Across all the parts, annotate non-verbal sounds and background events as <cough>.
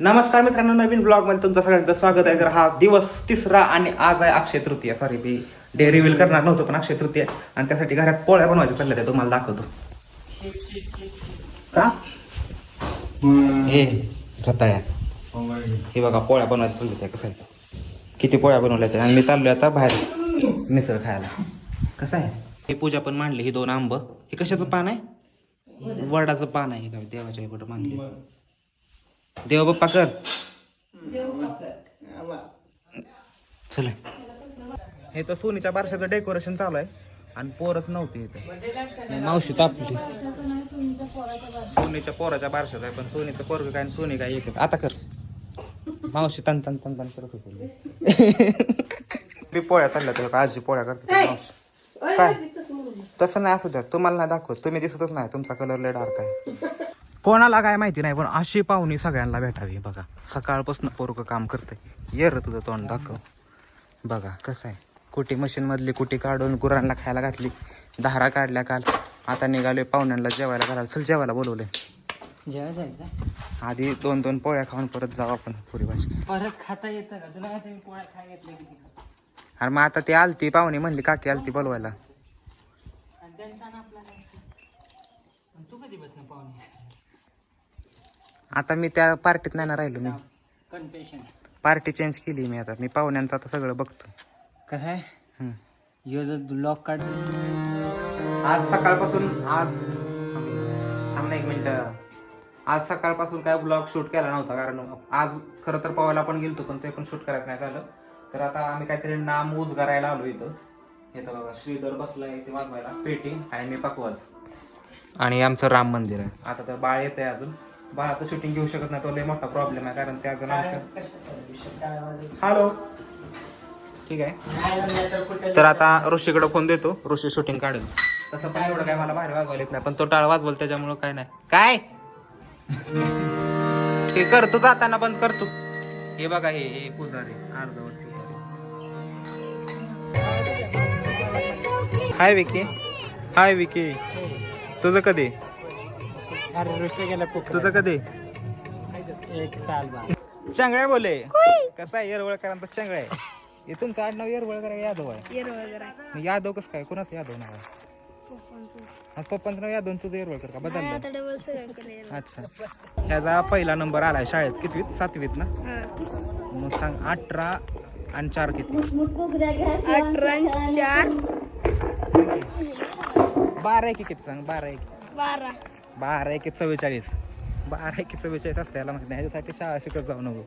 नमस्कार मित्रांनो नवीन ब्लॉगमध्ये तुमचं सगळ्यांचं स्वागत आहे. तर हा दिवस तिसरा आणि आज आहे अक्षय तृतीया. सॉरी मी डे रिव्हील करणार नव्हतो पण अक्षय तृतीया. आणि त्यासाठी घरात पोळ्या बनवायच्या चालल्या त्या तुम्हाला दाखवतो. का? हे बघा पोळ्या बनवायच्या चालल्या त्या कसं आहे. किती पोळ्या बनवल्या त्या आणि मी चाललोय आता बाहेर. मिसळ खायला. कसं आहे? हे पूजा पण मांडली ही दोन आंब. हे कशाचं पान आहे? वडाचं पान आहे का देवाच्या मांडली. देव बाप्पा कर. चला. हे तर सोनीच्या बारशाचं डेकोरेशन चालू आहे. आणि पोरच नव्हती इथे. मावशी तापली. सोनीच्या पोराच्या बारशात आहे पण सोनीचं पोरग काय आणि सोनी काय एक आता कर. मावशी तन तन तन तन करत होती. मी पोळ्या चालल्या तुला आजी पोळ्या करते मावशी? काय? तसं नाही असू द्या तुम्हाला नाही दाखवत. तुम्ही दिसतच नाही. तुमचा कलर लय डार्क आहे. कोणाला काय माहिती नाही पण अशी पाहुणी सगळ्यांना भेटावी. बघा सकाळपासून पोरग काम करते ये रे तुझं तोंड दाखव. बघा कसं आहे. कुठे मशीन मधली कुठे काढून गुरांना खायला घातली. धारा काढल्या काल. आता निघालोय पाहुण्यांना जेवायला घालायला. चल जेवायला जायचं? आधी दोन दोन पोळ्या खाऊन परत जाऊ आपण पुरी भाजी परत खाता येतं का? तुला पोळ्या? अरे मग आता ती आलती पाहुणी म्हणली काकी आलती बोलवायला. तू कधी पाहुणे आता मी त्या पार्टीत नाही ना राहिलो मी. कन्फेशन पार्टी चेंज केली मी आता. मी पाहुण्यांचं आता सगळं बघतो. कसं आहे? हम्म. यो जो लॉक काढ. आज सकाळपासून आज थांब एक मिनिट. आज सकाळपासून काय ब्लॉग शूट केला नव्हता कारण आज खरं तर पवायला पण गेलतो पण ते पण शूट करायचं नाही झालं. तर आता आम्ही काहीतरी नाम ऊज करायला आलो इथं. येतं बघा श्रीधर बसलाय इथे वाजवायला. पेटी आणि मी पकवाज. आणि आमचं राम मंदिर आहे. आता तर बाळ येत आहे अजून. बाळाचं शूटिंग घेऊ शकत नाही तो लय मोठा प्रॉब्लेम आहे कारण त्या अजून आमच्या हॅलो ठीक आहे. तर आता ऋषीकडे फोन देतो ऋषी शूटिंग काढेल. तसं पण एवढं काय मला बाहेर वाजवायला येत नाही पण तो टाळ वाजवल त्याच्यामुळं काय नाही. काय? ते करतो जाताना बंद करतो हे बघा हे हे पुजारी अर्धवट पुजारी हाय विकी. हाय विकी. तुझं कधी? अरे ऋषी गेला तुझं कधी? एक साल बाद. चंगळ्या बोले. कसा आहे येरवळकरांचा चंगळ्या आहे हे तुमचं आडनाव येरवळकर आहे, यादव आहे? मग यादव कसं काय? कोणाचं यादव नाव आहे? हा, पप्पांचं नाव यादव आणि तुझं येरवळकर का? बदललं. अच्छा. ह्याचा पहिला नंबर आलाय शाळेत. कितवीत? सातवीत ना? हा. मग सांग अठरा आणि चार किती? अठरा चार. बारा एक किती सांग? बारा एक बारा. बारा एक चव्वेचाळीस. बारा एक चव्वेचाळीस असते याला माहिती नाही ह्याच्यासाठी शाळा शिकत जाऊ नको.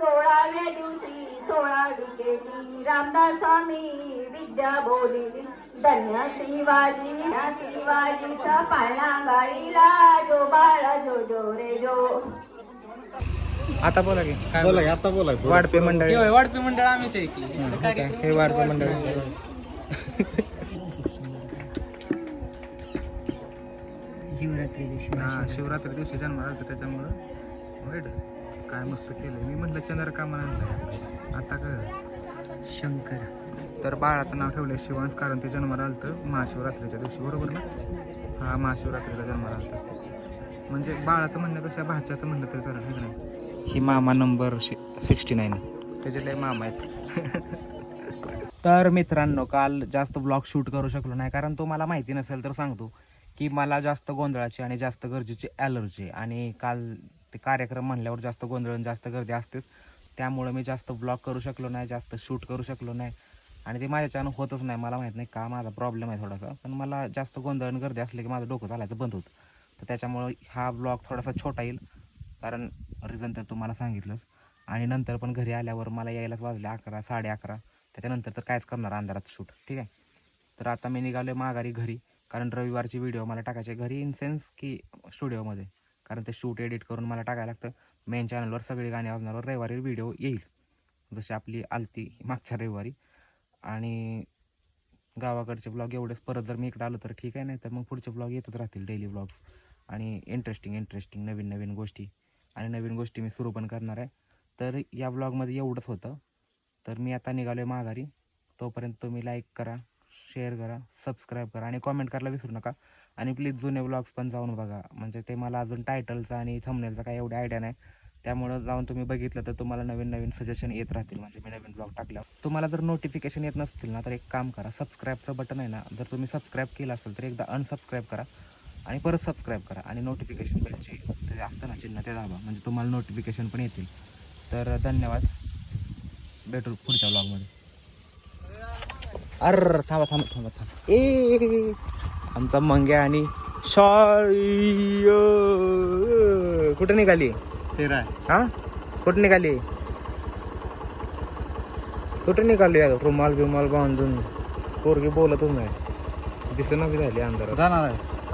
सोळाव्या दिवशी सोळा विकेली रामदास स्वामी विद्या धन्य शिवाजी शिवाजीचा पाळणा गाईला जो बाळा जो जो रे जो. आता बोला की काय बोला आता बोला वाढपे मंडळी. वाढपी मंडळ आम्हीच आहे की. हं. हे वाढपे मंडळी. <laughs> हा शिवरात्री दिवशी जन्म आला त्याच्यामुळं. वाईट काय मस्त केलं मी म्हटलं चंद्रकामा आणलं आता कळ शंकर. तर बाळाचं नाव ठेवलं शिवांश कारण ते जन्माला आलं तर महाशिवरात्रीच्या दिवशी. बरोबर ना? हा महाशिवरात्रीला जन्माला आलं. म्हणजे बाळाचं म्हणण्यापेक्षा भाच्याचं म्हणलं तरी चालेल है की नाही? ही मामा नंबर सिक्स्टी नाईन त्याचे लय मामा आहेत. तर मित्रांनो काल जास्त ब्लॉग शूट करू शकलो नाही कारण तुम्हाला माहिती नसेल तर सांगतो. की मला जास्त गोंधळाची आणि जास्त गरजेची ॲलर्जी आणि काल ते कार्यक्रम म्हणल्यावर जास्त गोंधळ आणि जास्त गर्दी असतेच. त्यामुळं मी जास्त ब्लॉग करू शकलो नाही जास्त शूट करू शकलो नाही. आणि ते माझ्याच्यानं होतच नाही मला माहीत नाही का माझा प्रॉब्लेम आहे थोडासा. पण मला जास्त गोंधळ आणि गर्दी असली की माझं डोकं चालायचं बंद होतं. तर त्याच्यामुळं हा ब्लॉग थोडासा छोटा येईल. कारण रिझन तर तुम्हाला सांगितलंच आणि नंतर पण घरी आल्यावर मला यायलाच वाजले अकरा साडे अकरा. त्याच्यानंतर तर कायच करणार अंधारात शूट ठीक आहे? तर आता मी निघालो माघारी घरी. कारण रविवारची व्हिडिओ मला टाकायचे घरी इन सेन्स की स्टुडिओमध्ये कारण ते शूट एडिट करून मला टाकायला लागतं. मेन चॅनलवर सगळी गाणी वाजणारवर रविवारी व्हिडिओ येईल. जशी आपली आलती मागच्या रविवारी. आणि गावाकडचे ब्लॉग एवढेच. परत जर मी इकडे आलो तर ठीक आहे. नाही तर मग पुढचे ब्लॉग येतच राहतील डेली ब्लॉग्स आणि इंटरेस्टिंग इंटरेस्टिंग नवीन नवीन गोष्टी. आणि नवीन गोष्टी मी सुरू पण करणार आहे. तर या ब्लॉगमध्ये एवढंच होतं. तर मी आता निघालो आहे माघारी. तोपर्यंत तुम्ही लाईक करा. शेअर करा सबस्क्राईब करा आणि कॉमेंट करायला विसरू नका. आणि प्लीज जुने ब्लॉग्स पण जाऊन बघा. म्हणजे ते मला अजून टायटलचा आणि थंबनेलचा काही एवढी आयडिया नाही. त्यामुळं जाऊन तुम्ही बघितलं तर तुम्हाला नवीन नवीन सजेशन येत राहतील. म्हणजे मी नवीन ब्लॉग टाकल्यावर. तुम्हाला जर नोटिफिकेशन येत नसतील ना तर एक काम करा. सबस्क्राईबचं बटन आहे ना जर तुम्ही सबस्क्राईब केलं असेल तर एकदा अनसबस्क्राईब करा आणि परत सबस्क्राईब करा. आणि नोटिफिकेशन बेलचे ते असतं ना चिन्ह ते दाबा. म्हणजे तुम्हाला नोटिफिकेशन पण येतील. तर धन्यवाद. भेटू पुढच्या ब्लॉगमध्ये अर थांबा थांबा थांबा थांबा. ए आमचा मंग्या आणि शाळी कुठं निघाली? तेरा. हा? कुठं निघाली? कुठं निघाली रुमाल बिमाल बांधून. पोरगी बोलतच नाही. दिसेना बी झाली अंधारात. जाणार आहे.